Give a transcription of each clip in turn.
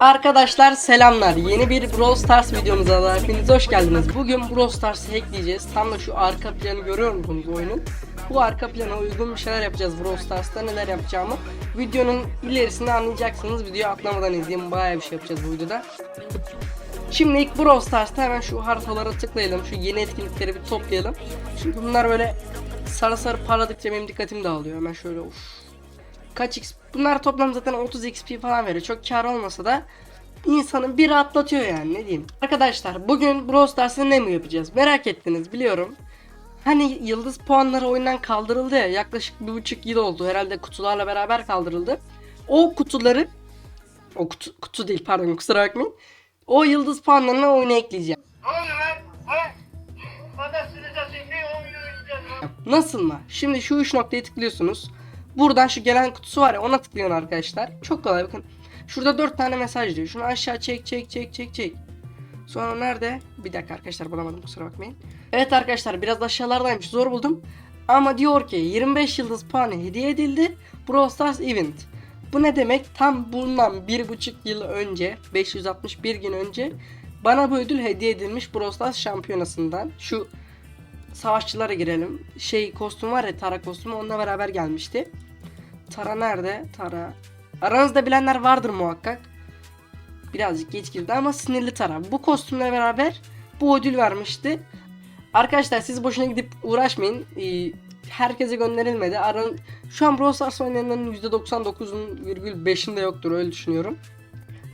Arkadaşlar selamlar. Yeni bir Brawl Stars videomuza da hepiniz hoş geldiniz. Bugün Brawl Stars'ı hackleyeceğiz. Tam da şu arka planı görüyor musunuz oyunun? Bu arka plana uygun bir şeyler yapacağız Brawl Stars'ta neler yapacağımı. Videonun ilerisinde anlayacaksınız. Videoyu atlamadan izleyin. Bayağı bir şey yapacağız bu videoda. Şimdi ilk Brawl Stars'ta hemen şu haritalara tıklayalım. Şu yeni etkinlikleri bir toplayalım. Çünkü bunlar böyle sarı sarı parladıkça benim dikkatimi dağılıyor. Hemen şöyle uf. Kaç x bunlar toplam zaten 30 XP falan veriyor. Çok kar olmasa da insanın bir atlatıyor yani ne diyeyim. Arkadaşlar bugün Brawl Stars'ta ne mi yapacağız? Merak ettiniz biliyorum. Hani yıldız puanları oyundan kaldırıldı ya yaklaşık bir buçuk yıl oldu. Herhalde kutularla beraber kaldırıldı. O kutuları o kutu, kutu değil pardon kusura bakmayın. O yıldız puanlarını oyuna ekleyeceğim. Nasıl mı? Şimdi şu üç noktaya tıklıyorsunuz. Buradan şu gelen kutusu var ya ona tıklıyorsun arkadaşlar. Çok kolay bakın. Şurada dört tane mesaj diyor. Şunu aşağı çek çek çek çek çek. Sonra nerede? Bir dakika arkadaşlar bulamadım kusura bakmayın. Evet arkadaşlar biraz aşağılardaymış zor buldum. Ama diyor ki 25 yıldız puanı hediye edildi. Brawl Stars Event. Bu ne demek? Tam bundan bir buçuk yıl önce 561 gün önce bana bu ödül hediye edilmiş Brawl Stars şampiyonasından. Şu savaşçılara girelim. Şey kostüm var ya Tara kostümü onunla beraber gelmişti. Tara nerede? Tara. Aranızda bilenler vardır muhakkak. Birazcık geç girdi ama sinirli Tara. Bu kostümle beraber bu ödül vermişti. Arkadaşlar siz boşuna gidip uğraşmayın. Ee, herkese gönderilmedi. Aran şu an Brawl Stars oynayanların %99,5'inde yoktur öyle düşünüyorum.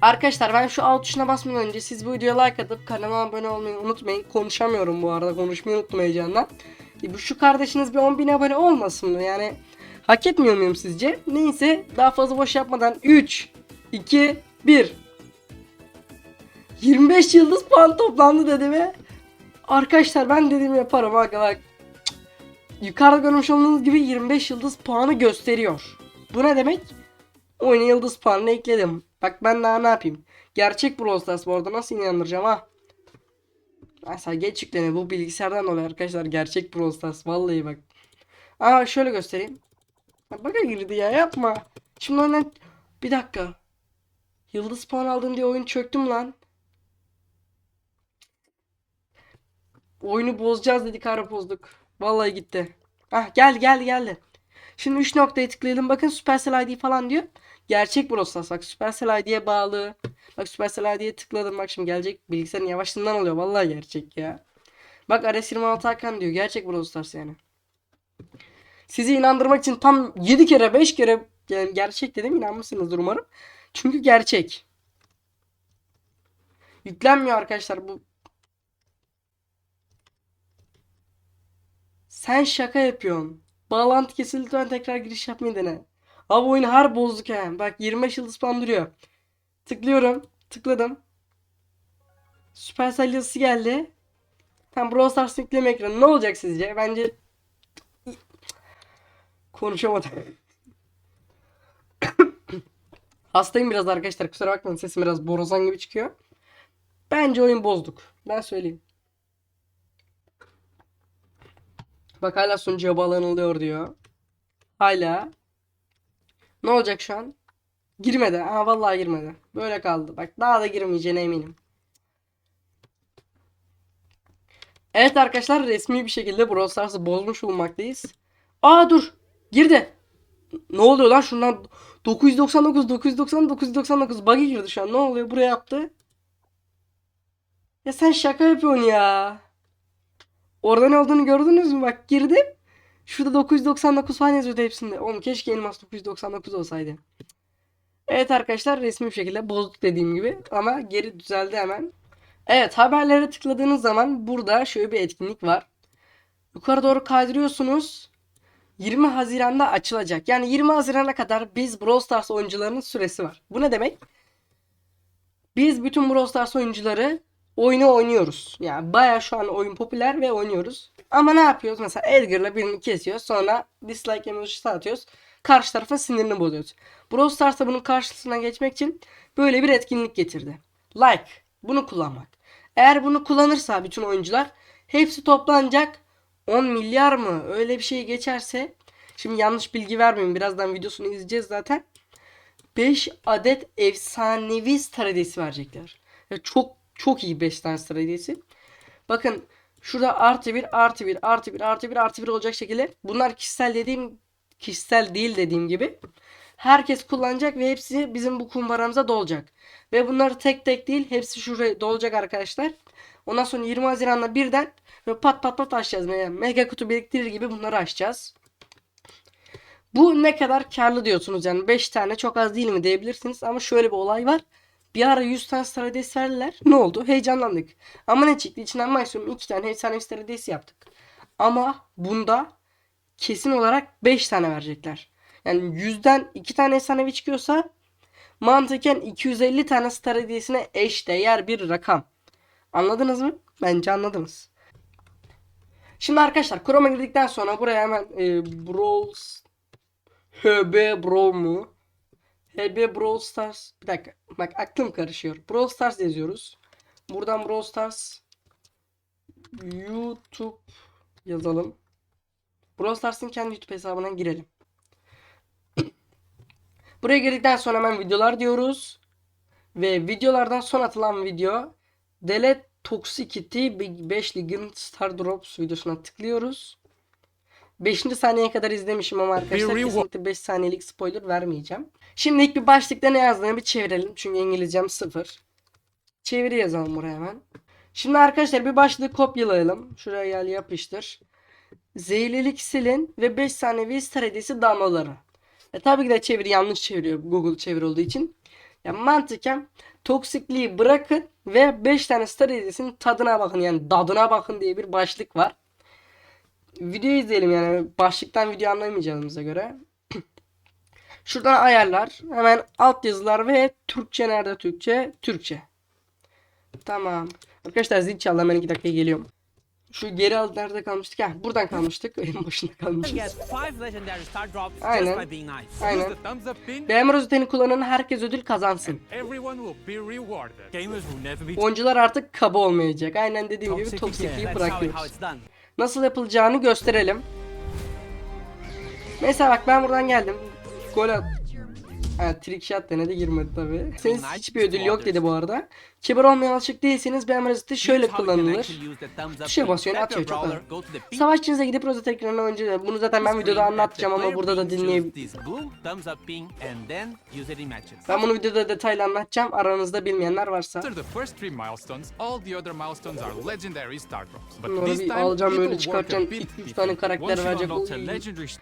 Arkadaşlar ben şu alt tuşuna basmadan önce siz bu videoya like atıp kanalıma abone olmayı unutmayın. Konuşamıyorum bu arada konuşmayı unuttum heyecandan. E, bu şu kardeşiniz bir 10.000 abone olmasın mı? Yani hak etmiyor muyum sizce? Neyse daha fazla boş yapmadan 3, 2, 1. 25 yıldız puan toplandı dedi ve Arkadaşlar ben dediğimi yaparım bak bak. Yukarıda görmüş olduğunuz gibi 25 yıldız puanı gösteriyor. Bu ne demek? Oyuna yıldız puanını ekledim. Bak ben daha ne yapayım? Gerçek Brawl Stars bu arada nasıl inandıracağım ha? Mesela geç yükleniyor bu bilgisayardan dolayı arkadaşlar gerçek Brawl Stars vallahi bak. Aa şöyle göstereyim. Bak baka girdi ya yapma. Şimdi oyundan bir dakika. Yıldız puan aldın diye oyun çöktüm lan. Oyunu bozacağız dedik ara bozduk. Vallahi gitti. Ah geldi geldi geldi. Şimdi 3 noktaya tıklayalım. Bakın Supercell ID falan diyor. Gerçek Brawl Stars. Bak Supercell ID'ye bağlı. Bak Supercell ID'ye tıkladım. Bak şimdi gelecek bilgisayarın yavaşlığından oluyor. Vallahi gerçek ya. Bak RS26 Hakan diyor. Gerçek Brawl Stars yani. Sizi inandırmak için tam 7 kere 5 kere yani gerçek dedim inanmışsınızdır umarım. Çünkü gerçek. Yüklenmiyor arkadaşlar bu. Sen şaka yapıyorsun. Bağlantı kesildi lütfen tekrar giriş yapmayı dene. Abi oyunu har bozduk he. Bak 25 yıldız falan duruyor. Tıklıyorum. Tıkladım. Supercell yazısı geldi. Tam Brawl Stars yükleme ekranı. Ne olacak sizce? Bence konuşamadım. Hastayım biraz arkadaşlar. Kusura bakmayın sesim biraz borazan gibi çıkıyor. Bence oyun bozduk. Ben söyleyeyim. Bak hala sunucuya bağlanılıyor diyor. Hala. Ne olacak şu an? Girmedi. Ha vallahi girmedi. Böyle kaldı. Bak daha da girmeyeceğine eminim. Evet arkadaşlar resmi bir şekilde Brawl Stars'ı bozmuş bulunmaktayız. Aa dur. Girdi. Ne oluyor lan şundan 999 999 999 bug'a girdi şu an. Ne oluyor? Buraya yaptı. Ya sen şaka yapıyorsun ya. Orada ne olduğunu gördünüz mü? Bak girdim. Şurada 999 falan yazıyordu hepsinde. Oğlum keşke elmas 999 olsaydı. Evet arkadaşlar resmi bir şekilde bozduk dediğim gibi. Ama geri düzeldi hemen. Evet haberlere tıkladığınız zaman burada şöyle bir etkinlik var. Yukarı doğru kaydırıyorsunuz. 20 Haziran'da açılacak. Yani 20 Haziran'a kadar biz Brawl Stars oyuncularının süresi var. Bu ne demek? Biz bütün Brawl Stars oyuncuları oyunu oynuyoruz. Yani baya şu an oyun popüler ve oynuyoruz. Ama ne yapıyoruz? Mesela Edgar'la birini kesiyoruz. Sonra dislike emojisi atıyoruz. Karşı tarafa sinirini bozuyoruz. Brawl Stars'ta bunun karşısına geçmek için böyle bir etkinlik getirdi. Like. Bunu kullanmak. Eğer bunu kullanırsa bütün oyuncular hepsi toplanacak. 10 milyar mı? Öyle bir şey geçerse. Şimdi yanlış bilgi vermeyeyim. Birazdan videosunu izleyeceğiz zaten. 5 adet efsanevi star hediyesi verecekler. Ya çok çok iyi 5 tane star hediyesi. Bakın şurada artı 1 artı 1 artı 1 artı 1 artı 1 olacak şekilde. Bunlar kişisel dediğim kişisel değil dediğim gibi. Herkes kullanacak ve hepsi bizim bu kumbaramıza dolacak. Ve bunları tek tek değil hepsi şuraya dolacak arkadaşlar. Ondan sonra 20 Haziran'da birden ve pat pat pat açacağız. Yani mega kutu biriktirir gibi bunları açacağız. Bu ne kadar karlı diyorsunuz yani 5 tane çok az değil mi diyebilirsiniz ama şöyle bir olay var. Bir ara 100 tane hediyesi verdiler. Ne oldu? Heyecanlandık. Ama ne çıktı? İçinden maksimum 2 tane efsane hediyesi yaptık. Ama bunda kesin olarak 5 tane verecekler. Yani 100'den 2 tane efsanevi çıkıyorsa mantıken 250 tane hediyesine eş değer bir rakam. Anladınız mı? Bence anladınız. Şimdi arkadaşlar Chrome'a girdikten sonra buraya hemen e, Brawl HB Brawl mu? HB Brawl Stars bir dakika bak aklım karışıyor. Brawl Stars yazıyoruz. Buradan Brawl Stars YouTube yazalım. Brawl Stars'ın kendi YouTube hesabına girelim. Buraya girdikten sonra hemen videolar diyoruz. Ve videolardan son atılan video Delete Toxicity Big 5 Lig'in Star Drops videosuna tıklıyoruz. 5. saniyeye kadar izlemişim ama arkadaşlar kesinlikle 5 saniyelik spoiler vermeyeceğim. Şimdi ilk bir başlıkta ne yazdığını bir çevirelim. Çünkü İngilizcem sıfır. Çeviri yazalım buraya hemen. Şimdi arkadaşlar bir başlığı kopyalayalım. Şuraya gel yapıştır. Zehirlilik silin ve 5 saniye star hediyesi damlaları. E tabii ki de çeviri yanlış çeviriyor Google çeviri olduğu için. Ya mantıken toksikliği bırakın ve 5 tane star hediyesinin tadına bakın yani dadına bakın diye bir başlık var. Video izleyelim yani başlıktan video anlamayacağımıza göre. Şuradan ayarlar. Hemen alt yazılar ve Türkçe nerede Türkçe? Türkçe. Tamam. Arkadaşlar zil çaldı hemen 2 dakikaya geliyorum. Şu geri al nerede kalmıştık? Ha, buradan kalmıştık. En başında kalmışız. Aynen. Aynen. Beğenme rozetini kullanan herkes ödül kazansın. Oyuncular artık kaba olmayacak. Aynen dediğim gibi toksikliği bırakıyoruz. Nasıl yapılacağını gösterelim. Mesela bak ben buradan geldim. Gol at. Ha, trick shot denedi girmedi tabi. Senin hiçbir ödül yok dedi bu arada. Kibar olmaya alışık değilseniz beğenme rozeti şöyle kullanılır. Tuşa basıyorsun, atıyor, çok the pin Savaşçınıza gidip rozet ekranına önce bunu zaten ben videoda anlatacağım ama burada da matches. ben bunu videoda detaylı anlatacağım. Aranızda bilmeyenler varsa. Bunları bir alacağım, böyle çıkartacağım. bit İki, üç tane differently. karakter verecek.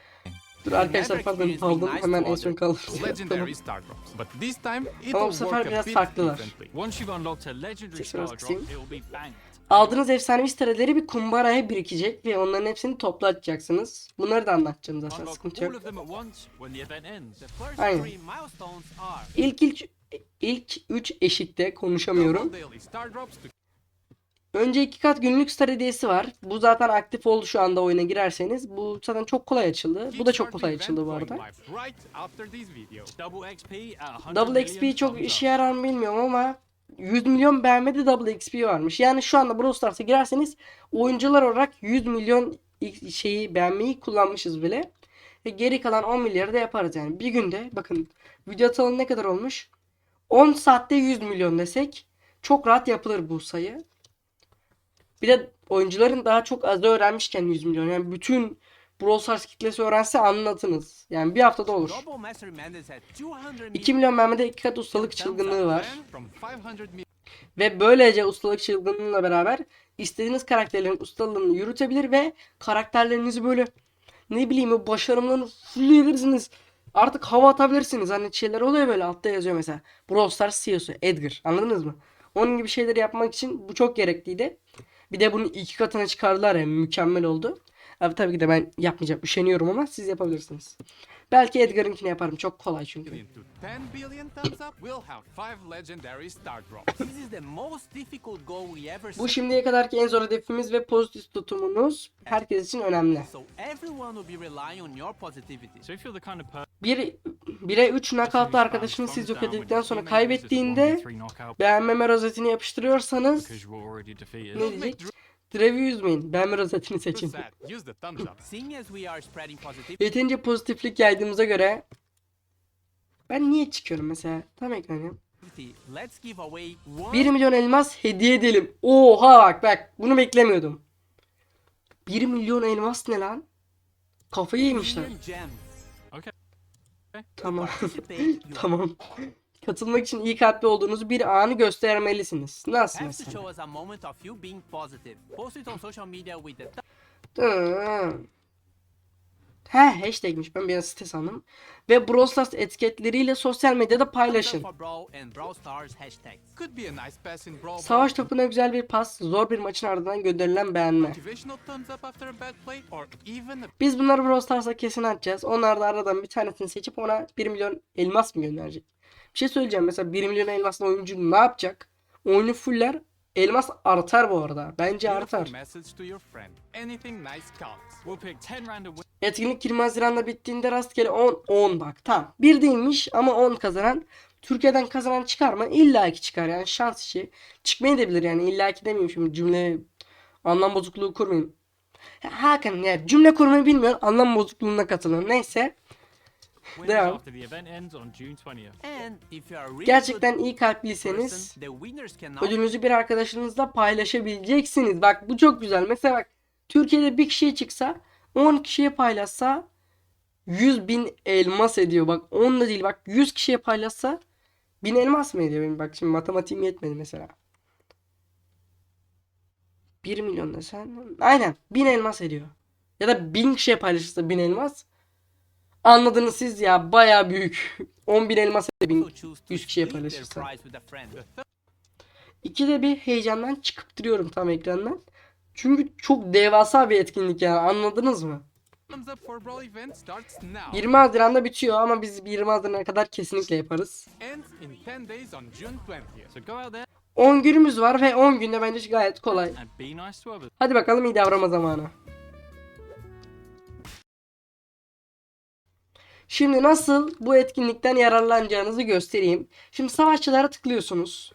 Dur arkadaşlar pardon aldım. Hemen en son drops. But this time, it Ama bu sefer biraz farklılar. differently. Once you've unlocked a legendary Sesi star biraz drop, kısayım. Aldığınız efsanevi stareleri bir kumbaraya birikecek ve onların hepsini toplatacaksınız. Bunları da anlatacağım zaten sıkıntı yok. Aynen. İlk ilk ilk 3 eşikte konuşamıyorum. Double daily star drops to Önce iki kat günlük star hediyesi var. Bu zaten aktif oldu şu anda oyuna girerseniz. Bu zaten çok kolay açıldı. Bu da çok kolay açıldı bu arada. Double XP at 100 Double million XP çok işe yarar mı bilmiyorum ama 100 milyon beğenmedi Double XP varmış. Yani şu anda Brawl Stars'a girerseniz oyuncular olarak 100 milyon şeyi beğenmeyi kullanmışız bile. Ve geri kalan 10 milyarı da yaparız yani. Bir günde bakın video atalım ne kadar olmuş? 10 saatte 100 milyon desek çok rahat yapılır bu sayı. Bir de oyuncuların daha çok az öğrenmişken 100 milyon. Yani bütün Brawl Stars kitlesi öğrense anlatınız. Yani bir haftada olur. Global Master Mendes at 200 2 milyon Mehmet'e iki kat ustalık çılgınlığı var. From 500 million Ve böylece ustalık çılgınlığıyla beraber istediğiniz karakterlerin ustalığını yürütebilir ve karakterlerinizi böyle ne bileyim o başarımlarını fullleyebilirsiniz. Artık hava atabilirsiniz. Hani şeyler oluyor böyle altta yazıyor mesela. Brawl Stars CEO'su Edgar. Anladınız mı? Onun gibi şeyleri yapmak için bu çok gerekliydi. Bir de bunu iki katına çıkardılar ya mükemmel oldu. Abi tabii ki de ben yapmayacağım. Üşeniyorum ama siz yapabilirsiniz. Belki Edgar'ınkini yaparım. Çok kolay çünkü. to 10 billion thumbs up, we'll have 5 legendary star drops. This is the most difficult goal we ever Bu şimdiye kadarki en zor hedefimiz ve pozitif tutumunuz herkes için önemli. Bir 1'e 3 knockout'ta arkadaşını siz yok edildikten sonra kaybettiğinde beğenmeme rozetini yapıştırıyorsanız ne diyecek? Drev'i üzmeyin. Beğenme rozetini seçin. Yeterince pozitiflik yaydığımıza göre Ben niye çıkıyorum mesela? Tam ekranım. Let's give away one 1 milyon elmas hediye edelim. Oha bak bak bunu beklemiyordum. 1 milyon elmas ne lan? Kafayı yemişler. Tamam. Tamam. Katılmak için iyi kalpli olduğunuzu bir anı göstermelisiniz. Nasıl mesela? He hashtagmiş ben bir an site sandım. Ve Brawl Stars etiketleriyle sosyal medyada paylaşın. Savaş topuna güzel bir pas, zor bir maçın ardından gönderilen beğenme. Biz bunları Brawl Stars'a kesin atacağız. Onlar da aradan bir tanesini seçip ona 1 milyon elmas mı gönderecek? Bir şey söyleyeceğim. Mesela 1 milyon elmasla oyuncu ne yapacak? Oyunu fuller. Elmas artar bu arada. Bence artar. message to your friend. Anything nice counts. We'll pick 10 random winners. Etkinlik 20 Haziran'da bittiğinde rastgele 10 10 bak tamam. Bir değilmiş ama 10 kazanan Türkiye'den kazanan çıkar mı? İlla ki çıkar yani şans işi. Çıkmayı da bilir yani illa ki demeyeyim şimdi cümle anlam bozukluğu kurmayayım. Ya Hakan yani cümle kurmayı bilmiyor anlam bozukluğuna katılın. Neyse Devam. after the event ends on June 20th. And if you are a really gerçekten iyi kalpliyseniz ödülünüzü bir arkadaşınızla paylaşabileceksiniz. Bak bu çok güzel. Mesela bak Türkiye'de bir kişiye çıksa 10 kişiye paylaşsa 100 bin elmas ediyor. Bak 10 da değil bak 100 kişiye paylaşsa 1000 elmas mı ediyor? Benim bak şimdi matematiğim yetmedi mesela. 1 milyon desen aynen 1000 elmas ediyor. Ya da 1000 kişiye paylaşırsa 1000 elmas. Anladınız siz ya baya büyük. 10 bin elmas ediyor. 1000 also choose to 100 kişiye split their paylaşırsa. prize with a friend. İkide bir heyecandan çıkıp duruyorum tam ekrandan. Çünkü çok devasa bir etkinlik yani anladınız mı? thumbs up for Brawl event starts now. 20 Haziran'da bitiyor ama biz 20 Haziran'a kadar kesinlikle yaparız. Ends in 10 days on June 20th. So go out there 10 günümüz var ve 10 günde bence gayet kolay. Hadi bakalım iyi davranma zamanı. Şimdi nasıl bu etkinlikten yararlanacağınızı göstereyim. Şimdi savaşçılara tıklıyorsunuz.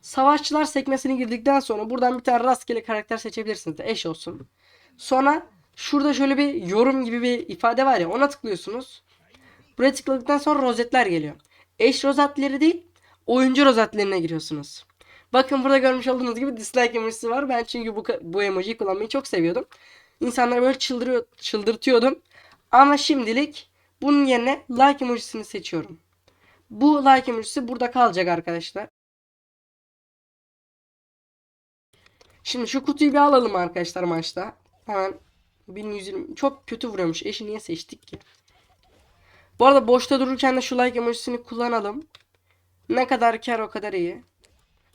Savaşçılar sekmesine girdikten sonra buradan bir tane rastgele karakter seçebilirsiniz. Eş olsun. Sonra şurada şöyle bir yorum gibi bir ifade var ya ona tıklıyorsunuz. Buraya tıkladıktan sonra rozetler geliyor. Eş rozetleri değil oyuncu rozetlerine giriyorsunuz. Bakın burada görmüş olduğunuz gibi dislike emojisi var. Ben çünkü bu, bu emojiyi kullanmayı çok seviyordum. İnsanları böyle çıldırıyor, çıldırtıyordum. Ama şimdilik bunun yerine like emojisini seçiyorum. Bu like emojisi burada kalacak arkadaşlar. Şimdi şu kutuyu bir alalım arkadaşlar maçta. Hemen 1120 çok kötü vuruyormuş. Eşi niye seçtik ki? Bu arada boşta dururken de şu like emojisini kullanalım. Ne kadar kar o kadar iyi.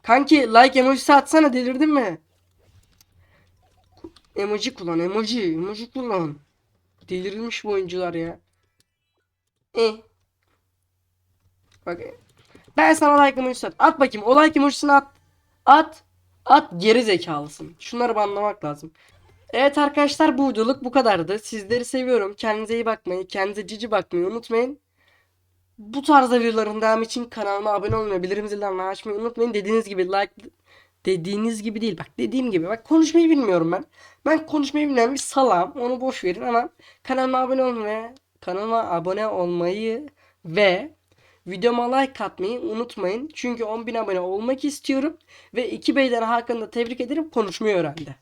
Kanki like emojisi atsana delirdin mi? Emoji kullan emoji. Emoji kullan. Delirmiş bu oyuncular ya. E. Bak. Ben sana like emojisi at. At bakayım. O like emojisini at. At. At geri zekalısın. Şunları banlamak lazım. Evet arkadaşlar bu videoluk bu kadardı. Sizleri seviyorum. Kendinize iyi bakmayı, kendinize cici bakmayı unutmayın. Bu tarzda videoların devamı için kanalıma abone olmayı, bildirim zillerini açmayı unutmayın. Dediğiniz gibi like dediğiniz gibi değil. Bak dediğim gibi. Bak konuşmayı bilmiyorum ben. Ben konuşmayı bilmeyen bir salam. Onu boş verin ama kanalıma abone olmayı, kanalıma abone olmayı ve videoma like atmayı unutmayın. Çünkü 10.000 abone olmak istiyorum. Ve iki beyden Hakan'ı da tebrik ederim. Konuşmayı öğrendi.